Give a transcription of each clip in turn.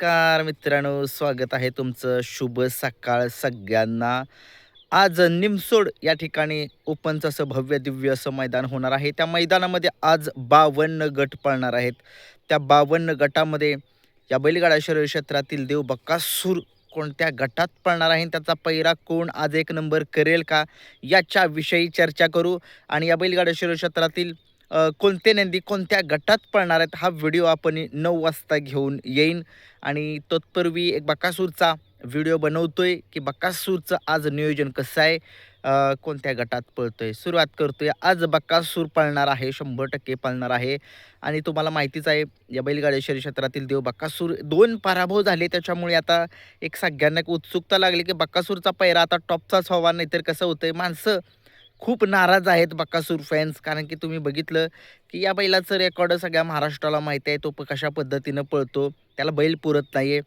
नमस्कार मित्रांनो स्वागत आहे तुमचं शुभ सकाळ सगळ्यांना. आज निमसोड या ठिकाणी ओपनचं असं भव्य दिव्य असं मैदान होणार आहे. त्या मैदानामध्ये आज बावन्न गट पळणार आहेत. त्या बावन्न गटामध्ये या बैलगाडा शरीर क्षेत्रातील देव बक्कासूर कोणत्या गटात पळणार आहे त्याचा पैरा कोण? आज एक नंबर करेल का? याच्याविषयी चर्चा करू. आणि या बैलगाडा शरीर क्षेत्रातील कोणते नंदी कोणत्या गटात पळणार आहेत हा व्हिडिओ आपण नऊ वाजता घेऊन येईन. आणि तत्पूर्वी एक बकासूरचा व्हिडिओ बनवतोय की बकासूरचं आज नियोजन कसं आहे कोणत्या गटात पळतोय. सुरुवात करतोय. आज बकासूर पळणार आहे शंभर टक्के पळणार आहे. आणि तुम्हाला माहितीच आहे या बैलगाडी शरीर क्षेत्रातील देव बकासूर दोन पराभव झाले. त्याच्यामुळे आता एक सगळ्यांना एक उत्सुकता लागली की बकासूरचा पैरा आता टॉपचाच व्हावा नाहीतर कसं होतंय? माणसं खूप नाराज आहेत बक्कासूर फॅन्स कारण की तुम्ही बघितलं की या बैलाचं रेकॉर्ड सगळ्या महाराष्ट्राला माहिती आहे तो प- कशा पद्धतीनं पळतो त्याला बैल पुरत नाही आहे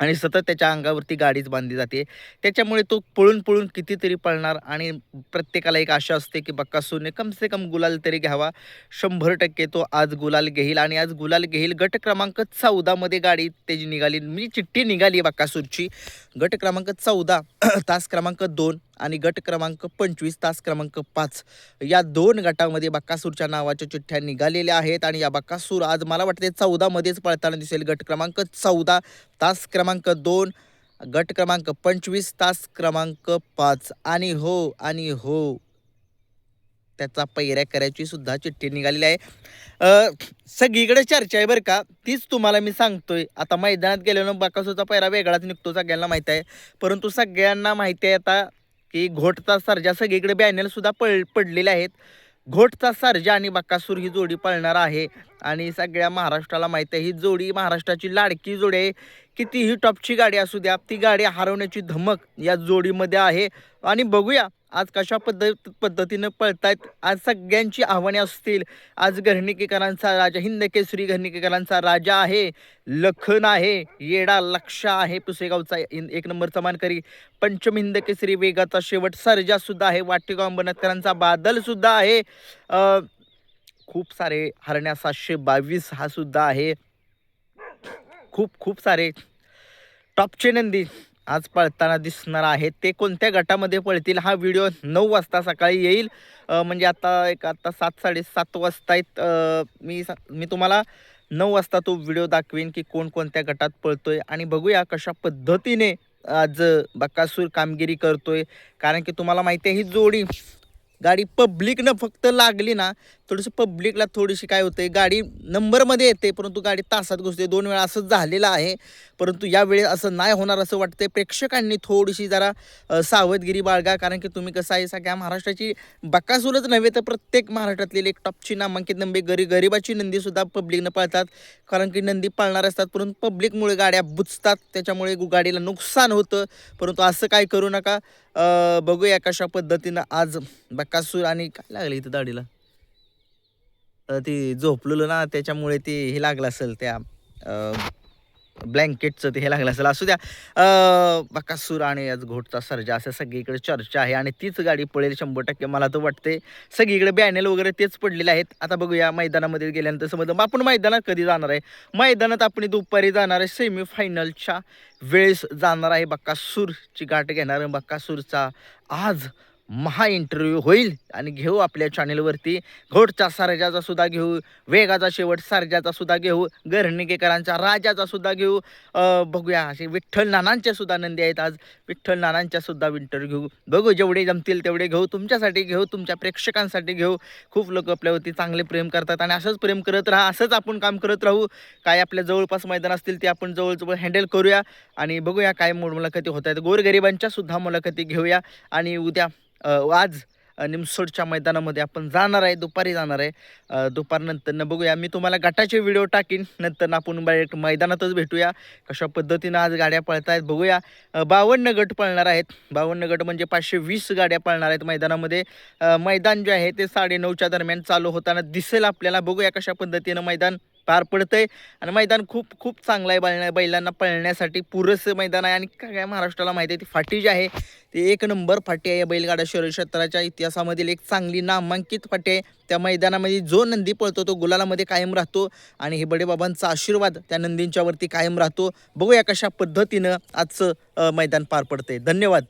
आणि सतत त्याच्या अंगावरती गाडीच बांधली जाते. त्याच्यामुळे तो पळून पळून कितीतरी पळणार आणि प्रत्येकाला एक आशा असते की बक्कासूरने कम से कम गुलाल तरी घ्यावा. शंभर टक्के तो आज गुलाल घेईल आणि आज गुलाल घेईल गट क्रमांक चौदामध्ये गाडी त्याची निघाली. म्हणजे चिठ्ठी निघाली आहे बक्कासूरची. गट क्रमांक चौदा तास क्रमांक दोन. आणि गट क्रमांक पंचवीस तास क्रमांक पाच. या दोन गटामध्ये बक्कासूरच्या नावाच्या चिठ्ठ्या निघालेल्या आहेत आणि या बक्कासूर आज मला वाटते चौदामध्येच पळताना दिसेल. गट क्रमांक चौदा तास क्रमांक दोन गट क्रमांक पंचवीस तास क्रमांक पाच. आणि हो आणि हो त्याचा पैऱ्या करायची सुद्धा चिठ्ठी निघालेली आहे. सगळीकडे चर्चा आहे बरं का. तीच तुम्हाला मी सांगतोय. आता मैदानात गेल्यानं बाकासूरचा पैरा वेगळाच निघतो सगळ्यांना माहीत आहे. परंतु सगळ्यांना माहिती आहे आता की घोटचा सर्जा सगळीकडे बॅनर सुद्धा पड पडलेले आहेत. घोटचा सर्जा आणि बक्कासूर ही जोडी पळणार आहे. आणि सगळ्या महाराष्ट्राला माहीत आहे ही जोडी महाराष्ट्राची लाडकी जोडी आहे. कितीही टॉपची गाडी असू द्या ती गाडी हरवण्याची धमक या जोडीमध्ये आहे. आणि बघूया आज कशा पद्धत पद्धतीनं पळतायत? आज सगळ्यांची आव्हाने असतील. आज घरणिकेकरांचा राजा हिंद केसरी घरणिकेकरांचा राजा आहे. लखन आहे. येडा लक्ष आहे पुसेगावचा. इन- एक नंबरचा मानकरी. पंचम हिंद केसरी वेगाचा शेवट सर्जासुद्धा आहे. वाटेगाव अंबरनाथकरांचा बादलसुद्धा आहे. खूप सारे हरण्या सातशे बावीस हा सुद्धा आहे. खूप खूप सारे. टॉपचे नंदी. आज पळताना दिसणार आहेत ते कोणत्या गटामध्ये पळतील? हा व्हिडिओ नऊ वाजता सकाळी येईल. म्हणजे आता एक आता सात साडेसात वाजता आहेत. मी सा- मी तुम्हाला नऊ वाजता तो व्हिडिओ दाखवेन की कोण कोणत्या गटात पळतोय आणि बघूया कशा पद्धतीने आज बकासूर कामगिरी करतोय. कारण की तुम्हाला माहिती आहे ही जोडी गाडी पब्लिकनं फक्त लागली ना थोडीशी पब्लिकला थोडीशी काय होते गाडी नंबरमध्ये येते परंतु गाडी तासात घुसते. दोन वेळा असं झालेलं आहे. परंतु यावेळी असं नाही होणार असं वाटतंय. प्रेक्षकांनी थोडीशी जरा सावधगिरी बाळगा. कारण की तुम्ही कसं आहे सगळ्या महाराष्ट्राची बकासूरच नव्हे तर प्रत्येक महाराष्ट्रातली एक टॉपची नामांकित नंबी गरी गरिबाची नंदीसुद्धा पब्लिकनं पळतात. कारण की नंदी पाळणार असतात परंतु पब्लिकमुळे गाड्या बुचतात त्याच्यामुळे गु- गाडीला नुकसान होतं. परंतु असं काय करू नका. बघूया कशा पद्धतीनं आज बकासूर आणि काय लागलं इथं दाढीला? ती झोपलेलं ना त्याच्यामुळे ते हे लागलं असेल त्या ब्लँकेटचं ते हे लागलं असेल. असू द्या. अ, बकासूर आणि आज घोटचा सर्जा असं सगळीकडे चर्चा आहे आणि तीच गाडी पळेल शंभर टक्के मला तर वाटते सगळीकडे बॅनल वगैरे तेच पडलेले आहेत. आता बघूया मैदानामध्ये गेल्यानंतर समज मग आपण मैदानात कधी जाणार आहे? मैदानात आपण दुपारी जाणार आहे सेमीफायनलच्या वेळेस जाणार आहे बक्कासूरची गाठ घेणार. बक्कासूरचा आज महा इंटरव्ह्यू होईल आणि घेऊ आपल्या चॅनेलवरती घोटचा सारजाचा सुद्धा घेऊ वेगाचा शेवट सारजाचा सुद्धा घेऊ गर्णिकेकरांचा राजाचा सुद्धा घेऊ. बघूया असे विठ्ठल नानांच्या सुद्धा नंदी आहेत आज. विठ्ठल नानांच्या सुद्धा इंटरव्ह्यू घेऊ. बघू जेवढे जमतील तेवढे घेऊ तुमच्यासाठी घेऊ तुमच्या प्रेक्षकांसाठी घेऊ. खूप लोक आपल्यावरती चांगले प्रेम करतात आणि असंच प्रेम करत राहा असंच आपण काम करत राहू. काय आपल्या जवळपास मैदान असतील ते आपण जवळजवळ हँडल करूया. आणि बघूया काय मूळ मुलाखती होत आहेत. गोरगरिबांच्या सुद्धा मुलाखती घेऊया. आणि उद्या आज निमसोडच्या मैदानामध्ये आपण जाणार आहे दुपारी जाणार आहे. दुपारनंतरनं बघूया. मी तुम्हाला गटाचे व्हिडिओ टाकीन. नंतर आपण डायरेक्ट मैदानातच भेटूया. कशा पद्धतीनं आज गाड्या पळत आहेत बघूया बावन्न गट पळणार आहेत. बावन्न गट म्हणजे पाचशे वीस गाड्या पळणार आहेत मैदानामध्ये. मैदान जे आहे ते साडेनऊच्या दरम्यान चालू होताना दिसेल आपल्याला. बघूया कशा पद्धतीनं मैदान पार पडतं आहे आणि मैदान खूप खूप चांगलं आहे बैल बैलांना पळण्यासाठी. पुरेसं मैदान आहे आणि काय काय महाराष्ट्राला माहिती आहे ती फाटी जी आहे ती एक नंबर फाटी आहे या बैलगाडा शहर क्षेत्राच्या इतिहासामधील एक चांगली नामांकित फाटी आहे. त्या मैदानामध्ये जो नंदी पळतो तो गुलालामध्ये कायम राहतो आणि हे बडेबाबांचा आशीर्वाद त्या नंदींच्यावरती कायम राहतो. बघूया कशा पद्धतीनं आजचं मैदान पार पडतंय. धन्यवाद.